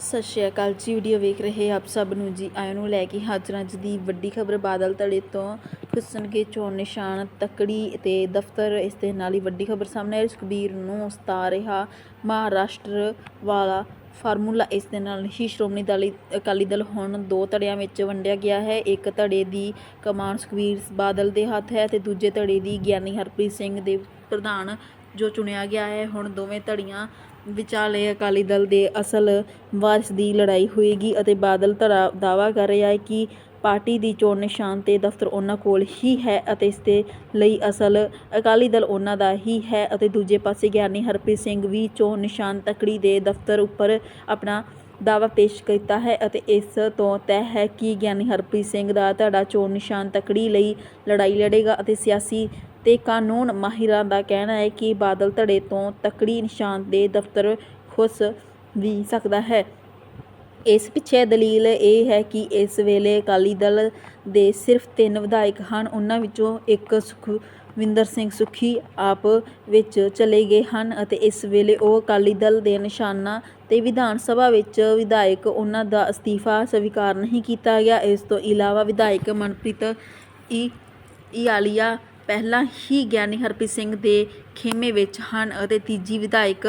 ਸਤਿ ਸ਼੍ਰੀ ਅਕਾਲ ਜੀ ਵੀਡੀਓ ਵੇਖ ਰਹੇ ਆਪ ਸਭ ਨੂੰ ਜੀ। ਆਇਆਂ ਨੂੰ ਲੈ ਕੇ ਹਾਜ਼ਰ ਅੱਜ ਦੀ ਵੱਡੀ ਖਬਰ ਬਾਦਲ ਧੜੇ ਤੋਂ ਖੁੱਸਣਗੇ ਚੋਣ ਨਿਸ਼ਾਨ, ਤਕੜੀ ਤੇ ਦਫ਼ਤਰ। ਇਸ ਦੇ ਨਾਲ ਹੀ ਵੱਡੀ ਖਬਰ ਸਾਹਮਣੇ ਆਈ। ਸੁਖਬੀਰ ਨੂੰ ਸਤਾ ਰਿਹਾ ਮਹਾਰਾਸ਼ਟਰ ਵਾਲਾ ਫਾਰਮੂਲਾ। ਇਸ ਦੇ ਨਾਲ ਹੀ ਸ਼੍ਰੋਮਣੀ ਦਲ ਅਕਾਲੀ ਦਲ ਹੁਣ ਦੋ ਧੜਿਆਂ ਵਿੱਚ ਵੰਡਿਆ ਗਿਆ ਹੈ। ਇੱਕ ਧੜੇ ਦੀ ਕਮਾਨ ਸੁਖਬੀਰ ਬਾਦਲ ਦੇ ਹੱਥ ਹੈ ਤੇ ਦੂਜੇ ਧੜੇ ਦੀ ਗਿਆਨੀ ਹਰਪ੍ਰੀਤ ਸਿੰਘ ਦੇ ਪ੍ਰਧਾਨ ਜੋ ਚੁਣਿਆ ਗਿਆ ਹੈ। ਹੁਣ ਦੋਵੇਂ ਧੜੀਆਂ ਵਿਚਾਲੇ ਅਕਾਲੀ ਦਲ ਦੇ ਅਸਲ ਵਾਰਿਸ ਦੀ ਲੜਾਈ ਹੋਏਗੀ ਅਤੇ ਬਾਦਲ ਧੜਾ ਦਾਅਵਾ ਕਰ ਰਿਹਾ ਹੈ ਕਿ ਪਾਰਟੀ ਦੀ ਚੋਣ ਨਿਸ਼ਾਨ ਤੇ ਦਫ਼ਤਰ ਉਹਨਾਂ ਕੋਲ ਹੀ ਹੈ ਅਤੇ ਇਸ ਦੇ ਲਈ ਅਸਲ ਅਕਾਲੀ ਦਲ ਉਹਨਾਂ ਦਾ ਹੀ ਹੈ ਅਤੇ ਦੂਜੇ ਪਾਸੇ ਗਿਆਨੀ ਹਰਪ੍ਰੀਤ ਸਿੰਘ ਵੀ ਚੋਣ ਨਿਸ਼ਾਨ ਤਕੜੀ ਦੇ ਦਫ਼ਤਰ ਉੱਪਰ ਆਪਣਾ ਦਾਅਵਾ ਪੇਸ਼ ਕੀਤਾ ਹੈ ਅਤੇ ਇਸ ਤੋਂ ਤੈਅ ਹੈ ਕਿ ਗਿਆਨੀ ਹਰਪ੍ਰੀਤ ਸਿੰਘ ਦਾ ਧੜਾ ਚੋਣ ਨਿਸ਼ਾਨ ਤਕੜੀ ਲਈ ਲੜਾਈ ਲੜੇਗਾ ਅਤੇ ਸਿਆਸੀ ਤੇ ਕਾਨੂੰਨ ਮਾਹਿਰਾਂ ਦਾ ਕਹਿਣਾ ਹੈ ਕਿ ਬਾਦਲ ਧੜੇ ਤੋਂ ਤਕੜੀ ਨਿਸ਼ਾਨ ਦੇ ਦਫ਼ਤਰ ਖੁੱਸ ਵੀ ਸਕਦਾ ਹੈ। ਇਸ ਪਿੱਛੇ ਦਲੀਲ ਇਹ ਹੈ ਕਿ ਇਸ ਵੇਲੇ ਅਕਾਲੀ ਦਲ ਦੇ ਸਿਰਫ ਤਿੰਨ ਵਿਧਾਇਕ ਹਨ। ਉਹਨਾਂ ਵਿੱਚੋਂ ਇੱਕ ਸੁਖਵਿੰਦਰ ਸਿੰਘ ਸੁਖੀ ਆਪ ਵਿੱਚ ਚਲੇ ਗਏ ਹਨ ਅਤੇ ਇਸ ਵੇਲੇ ਉਹ ਅਕਾਲੀ ਦਲ ਦੇ ਨਿਸ਼ਾਨਾ ਤੇ ਵਿਧਾਨ ਸਭਾ ਵਿੱਚ ਵਿਧਾਇਕ ਉਹਨਾਂ ਦਾ ਅਸਤੀਫਾ ਸਵੀਕਾਰ ਨਹੀਂ ਕੀਤਾ ਗਿਆ। ਇਸ ਤੋਂ ਇਲਾਵਾ ਵਿਧਾਇਕ ਮਨਪ੍ਰੀਤ ਈ ਈਆਲੀਆ ਪਹਿਲਾਂ ਹੀ ਗਿਆਨੀ ਹਰਪ੍ਰੀਤ ਸਿੰਘ ਦੇ ਖੇਮੇ ਵਿੱਚ ਹਨ ਅਤੇ ਤੀਜੀ ਵਿਧਾਇਕ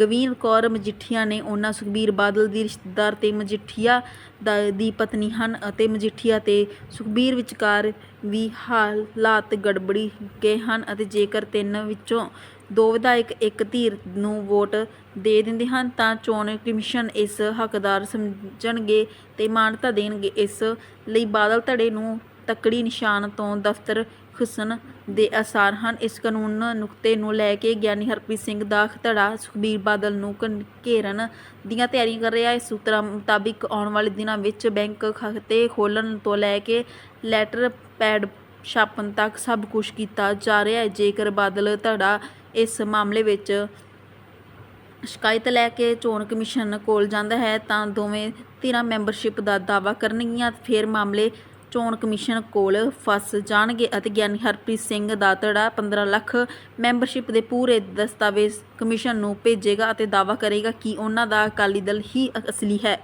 ਗਵੀਰ ਕੌਰ ਮਜੀਠੀਆ ਨੇ ਉਹਨਾਂ ਸੁਖਬੀਰ ਬਾਦਲ ਦੀ ਰਿਸ਼ਤੇਦਾਰ ਤੇ ਮਜੀਠੀਆ ਦਾ ਦੀ ਪਤਨੀ ਹਨ ਅਤੇ ਮਜੀਠੀਆ ਤੇ ਸੁਖਬੀਰ ਵਿਚਕਾਰ ਵੀ ਹਾਲਾਤ ਗੜਬੜੀ ਗਏ ਹਨ ਅਤੇ ਜੇਕਰ ਤਿੰਨ ਵਿੱਚੋਂ ਦੋ ਵਿਧਾਇਕ ਇੱਕ ਧੀਰ ਨੂੰ ਵੋਟ ਦੇ ਦਿੰਦੇ ਹਨ, ਤਾਂ ਚੋਣ ਕਮਿਸ਼ਨ ਇਸ ਹੱਕਦਾਰ ਸਮਝਣਗੇ ਤੇ ਮਾਨਤਾ ਦੇਣਗੇ। ਇਸ ਲਈ ਬਾਦਲ ਧੜੇ ਨੂੰ ਤਕੜੀ ਨਿਸ਼ਾਨ ਤੋਂ ਦਫ਼ਤਰ ਖੁੱਸਣ ਦੇ ਆਸਾਰ ਹਨ। ਇਸ ਕਾਨੂੰਨ ਨੁਕਤੇ ਨੂੰ ਲੈ ਕੇ ਗਿਆਨੀ ਹਰਪ੍ਰੀਤ ਸਿੰਘ ਦਾ ਧੜਾ ਸੁਖਬੀਰ ਬਾਦਲ ਨੂੰ ਘੇਰਨ ਦੀਆਂ ਤਿਆਰੀਆਂ ਕਰ ਰਿਹਾ ਹੈ। ਸੂਤਰਾਂ ਮੁਤਾਬਿਕ ਆਉਣ ਵਾਲੇ ਦਿਨਾਂ ਵਿੱਚ ਬੈਂਕ ਖਾਤੇ ਖੋਲਣ ਤੋਂ ਲੈ ਕੇ ਲੈਟਰ ਪੈਡ ਛਾਪਣ ਤੱਕ ਸਭ ਕੁਝ ਕੀਤਾ ਜਾ ਰਿਹਾ ਹੈ। ਜੇਕਰ ਬਾਦਲ ਧੜਾ ਇਸ ਮਾਮਲੇ ਵਿੱਚ ਸ਼ਿਕਾਇਤ ਲੈ ਕੇ ਚੋਣ ਕਮਿਸ਼ਨ ਕੋਲ ਜਾਂਦਾ ਹੈ ਤਾਂ ਦੋਵੇਂ ਧਿਰਾਂ ਮੈਂਬਰਸ਼ਿਪ ਦਾ ਦਾਅਵਾ ਕਰਨਗੀਆਂ। ਫਿਰ ਮਾਮਲੇ ਚੋਣ ਕਮਿਸ਼ਨ ਕੋਲ ਫਸ ਜਾਣਗੇ ਅਤੇ ਗਿਆਨੀ ਹਰਪ੍ਰੀਤ ਸਿੰਘ ਦਾ ਧੜਾ 15 ਲੱਖ ਮੈਂਬਰਸ਼ਿਪ ਦੇ ਪੂਰੇ ਦਸਤਾਵੇਜ਼ ਕਮਿਸ਼ਨ ਨੂੰ ਭੇਜੇਗਾ ਅਤੇ ਦਾਅਵਾ ਕਰੇਗਾ ਕਿ ਉਹਨਾਂ ਦਾ ਅਕਾਲੀ ਦਲ ਹੀ ਅਸਲੀ ਹੈ।